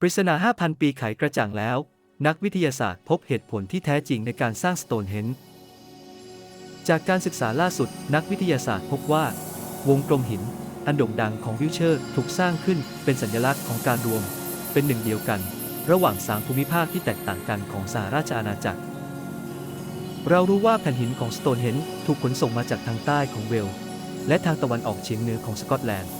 ปริศนา 5,000 ปีไขกระจ่างแล้ว นักวิทยาศาสตร์พบเหตุผลที่แท้จริงในการสร้างสโตนเฮนจ์จากการศึกษาล่าสุด นักวิทยาศาสตร์พบว่า วงกลมหิน อันโด่งดังของวิลเชอร์ถูกสร้างขึ้นเป็นสัญลักษณ์ของการรวม เป็นหนึ่งเดียวกัน ระหว่างสามภูมิภาคที่แตกต่างกันของสหราชอาณาจักร เรารู้ว่าแผ่นหินของสโตนเฮนจ์ถูกขนส่งมาจากทางใต้ของเวล และทางตะวันออกเฉียงเหนือของสกอตแลนด์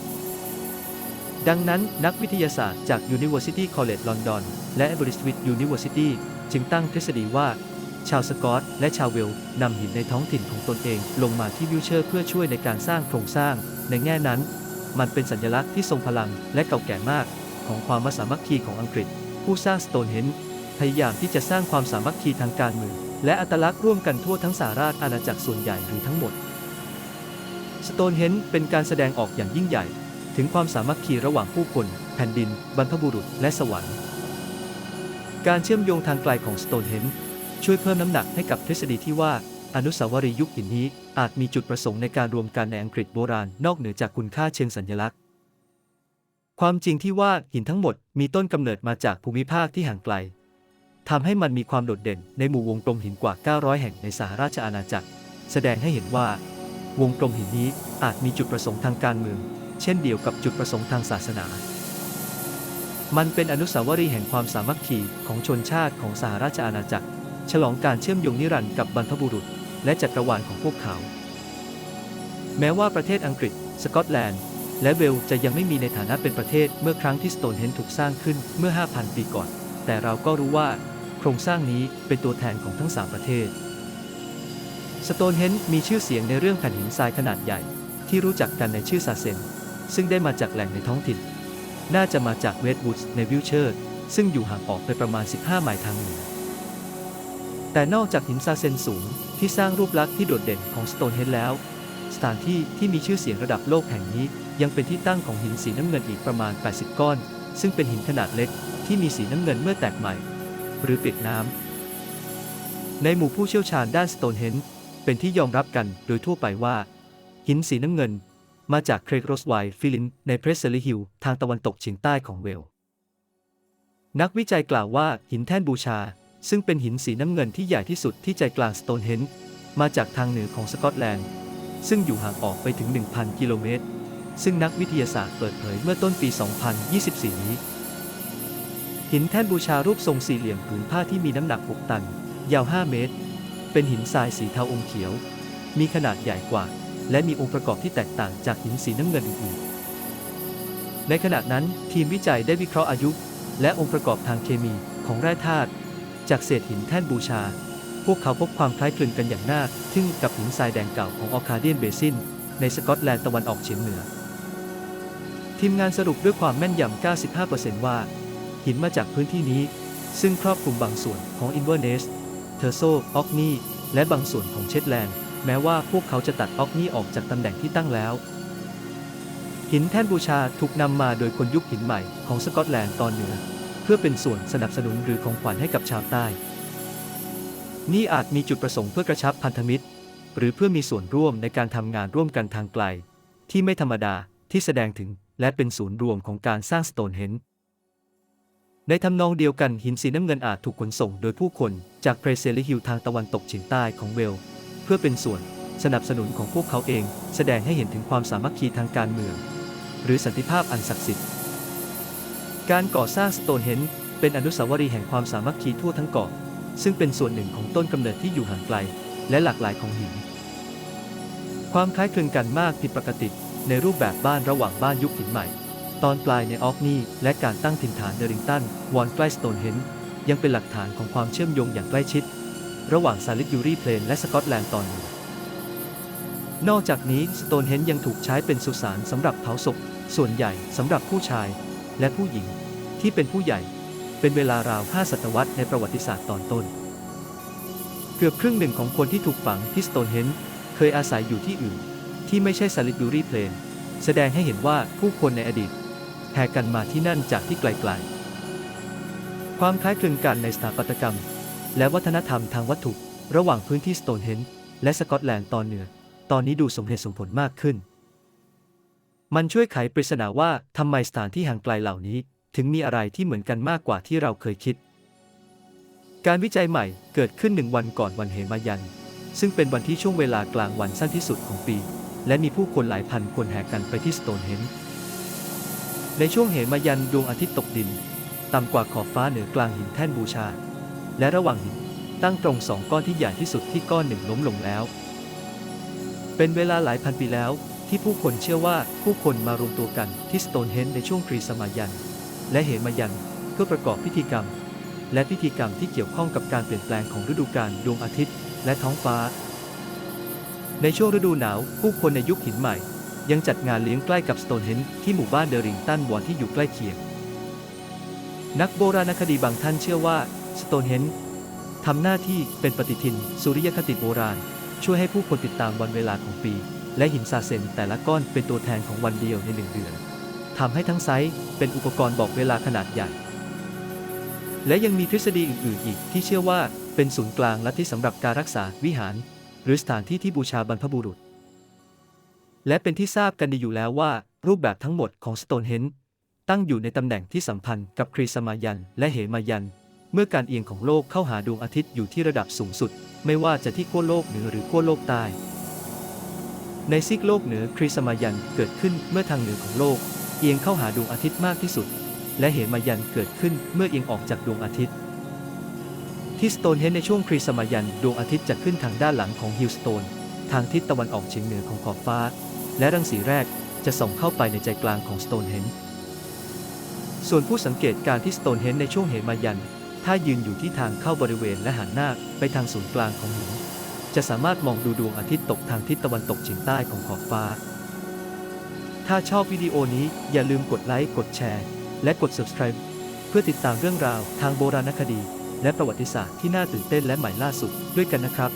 ดังนั้นนักวิทยาศาสตร์จาก University College London และ Aberystwyth University จึงตั้งทฤษฎีว่า ชาวสกอตและชาวเวลนำหินในท้องถิ่นของตนเอง ลงมาที่วิลเชอร์เพื่อช่วยในการสร้างโครงสร้าง ในแง่นั้น มันเป็นสัญลักษณ์ที่ทรงพลังและเก่าแก่มาก ของความมาสามัคคีของอังกฤษ ผู้สร้างสโตนเฮนจ์พยายามที่จะสร้างความสามัคคีทางการเมืองและอัตลักษณ์ร่วมกันทั่วทั้งสหราชอาณาจักรส่วนใหญ่หรือทั้งหมดสโตนเฮนจ์เป็นการแสดงออกอย่างยิ่งใหญ่ ถึงความสามัคคีระหว่างผู้คน แผ่นดิน บรรพบุรุษ และสวรรค์ การเชื่อมโยงทางไกลของสโตนเฮนจ์ช่วยเพิ่มน้ำหนักให้กับทฤษฎีที่ว่า อนุสาวรีย์ยุคหินนี้อาจมีจุดประสงค์ในการรวมกันในอังกฤษโบราณนอกเหนือจากคุณค่าเชิงสัญลักษณ์ ความจริงที่ว่าหินทั้งหมดมีต้นกำเนิดมาจากภูมิภาคที่ห่างไกลทำให้มันมีความโดดเด่นในหมู่วงกลมหินกว่า 900 แห่งในสหราชอาณาจักร แสดงให้เห็นว่า วงกลมหินนี้อาจมีจุดประสงค์ทางการเมือง เช่นเดียวกับจุดประสงค์ทางศาสนา มันเป็นอนุสาวรีย์แห่งความสามัคคีของชนชาติของสหราชอาณาจักร ฉลองการเชื่อมโยงนิรันดร์กับบรรพบุรุษ และจักรวาลของพวกเขา แม้ว่าประเทศอังกฤษ สกอตแลนด์ และเวลจะยังไม่มีในฐานะเป็นประเทศเมื่อครั้งที่สโตนเฮนถูกสร้างขึ้นเมื่อ 5,000 ปีก่อน แต่เราก็รู้ว่า โครงสร้างนี้เป็นตัวแทนของทั้ง 3 ประเทศสโตนเฮนมีชื่อเสียงในเรื่องแผ่นหินทรายขนาดใหญ่ ที่รู้จักกันในชื่อซาเซน ซึ่งได้มาจากแหล่งในท้องถิ่น น่าจะมาจากเวสต์วูดส์ในวิลเชอร์ซึ่งอยู่ห่างออกไปประมาณ 15 ไมล์ทางเหนือ แต่นอกจากหินซาเซนสูงที่สร้างรูปลักษณ์ที่โดดเด่นของสโตนเฮนแล้ว สถานที่ที่มีชื่อเสียงระดับโลกแห่งนี้ ยังเป็นที่ตั้งของหินสีน้ำเงินอีกประมาณ 80 ก้อน ซึ่งเป็นหินขนาดเล็กที่มีสีน้ำเงินเมื่อแตกใหม่ หรือเปียกน้ำ ในหมู่ผู้เชี่ยวชาญด้านสโตนเฮนเป็นที่ยอมรับกันโดยทั่วไปว่า หินสีน้ำเงิน มาจากเครกโรสไวท์ฟิลินในเพรสเซอริฮิลทางตะวันตกเฉียงใต้ของเวล นักวิจัยกล่าวว่าหินแท่นบูชา ซึ่งเป็นหินสีน้ำเงินที่ใหญ่ที่สุดที่ใจกลางสโตนเฮนจ์มาจากทางเหนือของสกอตแลนด์ ซึ่งอยู่ห่างออกไปถึง 1,000 กิโลเมตร ซึ่งนักวิทยาศาสตร์เปิดเผยเมื่อต้นปี 2024 นี้ หินแท่นบูชารูปทรงสี่เหลี่ยมผืนผ้าที่มีน้ำหนัก 6 ตัน ยาว 5 เมตร เป็นหินทรายสีเทาอมเขียว มีขนาดใหญ่กว่า และมีองค์ประกอบที่แตกต่างจากหินสีน้ำเงินอื่นๆ ในขณะนั้นทีมวิจัยได้วิเคราะห์อายุ และองค์ประกอบทางเคมีของแร่ธาตุจากเศษหินแท่นบูชา พวกเขาพบความคล้ายคลึงกันอย่างน่าทึ่งกับหินทรายแดงเก่าของออคาเดียนเบซินในสกอตแลนด์ตะวันออกเฉียงเหนือ ทีมงานสรุปด้วยความแม่นยำ 95%ว่า หินมาจากพื้นที่นี้ ซึ่งครอบคลุมบางส่วนของอินเวอร์เนส เทอร์โซออกนีและบางส่วนของเชตแลนด์ แม้ว่าพวกเขาจะตัดออกนีออกจากตำแหน่งที่ตั้งแล้ว หินแท่นบูชาถูกนำมาโดยคนยุคหินใหม่ของสกอตแลนด์ตอนเหนือ เพื่อเป็นส่วนสนับสนุนหรือของขวัญให้กับชาวใต้ นี่อาจมีจุดประสงค์เพื่อกระชับพันธมิตร หรือเพื่อมีส่วนร่วมในการทำงานร่วมกันทางไกล ที่ไม่ธรรมดาที่แสดงถึงและเป็นศูนย์รวมของการสร้างสโตนเฮนจ์ในทำนองเดียวกันหินสีน้ำเงินอาจถูกขนส่งโดยผู้คนจากเพรเซลิฮิลทางตะวันตกเฉียงใต้ของเวล เพื่อเป็นส่วนสนับสนุนของพวกเขาเอง แสดงให้เห็นถึงความสามัคคีทางการเมือง หรือสันติภาพอันศักดิ์สิทธิ์ การก่อสร้างสโตนเฮนจ์เป็นอนุสาวรีย์แห่งความสามัคคีทั่วทั้งเกาะ ซึ่งเป็นส่วนหนึ่งของต้นกำเนิดที่อยู่ห่างไกล และหลากหลายของหิน ความคล้ายคลึงกันมากผิดปกติในรูปแบบบ้านระหว่างบ้านยุคหินใหม่ ตอนปลายในออกนีและการตั้งถิ่นฐานเดริงตันวอนใกล้สโตนเฮนจ์ยังเป็นหลักฐานของความเชื่อมโยงอย่างใกล้ชิด ระหว่างซาลิดยูรีเพลนและสกอตแลนด์ตอนเหนือนอกจากนี้สโตนเฮนยังถูกใช้เป็นสุสานสำหรับเผาศพ ส่วนใหญ่สำหรับผู้ชายและผู้หญิงที่เป็นผู้ใหญ่ เป็นเวลาราว 5 ศตวรรษในประวัติศาสตร์ตอนต้น เกือบครึ่งหนึ่งของคนที่ถูกฝังที่สโตนเฮนเคยอาศัยอยู่ที่อื่น ที่ไม่ใช่ซาลิดยูรีเพลนแสดงให้เห็นว่าผู้คนในอดีตแห่กันมาที่นั่นจากที่ไกลๆ ความคล้ายคลึงกันในสถาปัตยกรรม และวัฒนธรรมทางวัตถุ ระหว่างพื้นที่สโตนเฮนจ์และสกอตแลนด์ตอนเหนือ ตอนนี้ดูสมเหตุสมผลมากขึ้น มันช่วยไขปริศนาว่าทำไมสถานที่ห่างไกลเหล่านี้ ถึงมีอะไรที่เหมือนกันมากกว่าที่เราเคยคิด การวิจัยใหม่เกิดขึ้นหนึ่งวันก่อนวันเหมายัน ซึ่งเป็นวันที่ช่วงเวลากลางวันสั้นที่สุดของปี และมีผู้คนหลายพันคนแห่กันไปที่สโตนเฮนจ์ในช่วงเหมายันดวงอาทิตย์ตกดิน ต่ำกว่าขอบฟ้าเหนือกลางหินแท่นบูชา และระหว่างหินตั้งตรงสองก้อนที่ใหญ่ที่สุดที่ก้อนหนึ่งล้มลงแล้ว เป็นเวลาหลายพันปีแล้วที่ผู้คนเชื่อว่าผู้คนมารวมตัวกันที่สโตนเฮนในช่วงครีสมายัน และเหมายันเพื่อประกอบพิธีกรรม และพิธีกรรมที่เกี่ยวข้องกับการเปลี่ยนแปลงของฤดูกาลดวงอาทิตย์ และท้องฟ้า ในช่วงฤดูหนาวผู้คนในยุคหินใหม่ ยังจัดงานเลี้ยงใกล้กับสโตนเฮนที่หมู่บ้านเดอริงตันวอนที่อยู่ใกล้เคียง นักโบราณคดีบางท่านเชื่อว่า สโตนเฮนจ์ทำหน้าที่เป็นปฏิทินสุริยคติโบราณ ช่วยให้ผู้คนติดตามวันเวลาของปี และหินซาเซนแต่ละก้อนเป็นตัวแทนของวันเดียวในหนึ่งเดือนทำให้ทั้งไซต์เป็นอุปกรณ์บอกเวลาขนาดใหญ่ และยังมีทฤษฎีอื่นๆอีกที่เชื่อว่าเป็นศูนย์กลางและที่สำหรับการรักษาวิหาร หรือสถานที่ที่บูชาบรรพบุรุษ และเป็นที่ทราบกันดีอยู่แล้วว่า รูปแบบทั้งหมดของสโตนเฮนจ์ตั้งอยู่ในตำแหน่งที่สัมพันธ์กับครีสมายัน และเหมายัน เมื่อการเอียงของโลกเข้าหาดวงอาทิตย์อยู่ที่ระดับสูงสุด ไม่ว่าจะที่ขั้วโลกเหนือหรือขั้วโลกใต้ ในซีกโลกเหนือครีสมายันเกิดขึ้นเมื่อทางเหนือของโลก เอียงเข้าหาดวงอาทิตย์มากที่สุด และเหมายันเกิดขึ้นเมื่อเอียงออกจากดวงอาทิตย์ ที่สโตนเฮนในช่วงครีสมายันดวงอาทิตย์จะขึ้นทางด้านหลังของฮิลสโตนทางทิศตะวันออกเฉียงเหนือของขอบฟ้า และรังสีแรกจะส่องเข้าไปในใจกลางของสโตนเฮนส่วนผู้สังเกตการที่สโตนเฮนในช่วงเหมายัน ถ้ายืนอยู่ที่ทางเข้าบริเวณและหันหน้าไปทางศูนย์กลางของหินจะสามารถมองดูดวงอาทิตย์ตกทางทิศตะวันตกเฉียงใต้ของขอบฟ้า ถ้าชอบวิดีโอนี้อย่าลืมกดไลค์ กดแชร์ และกด subscribe เพื่อติดตามเรื่องราวทางโบราณคดี และประวัติศาสตร์ที่น่าตื่นเต้นและใหม่ล่าสุดด้วยกันนะครับ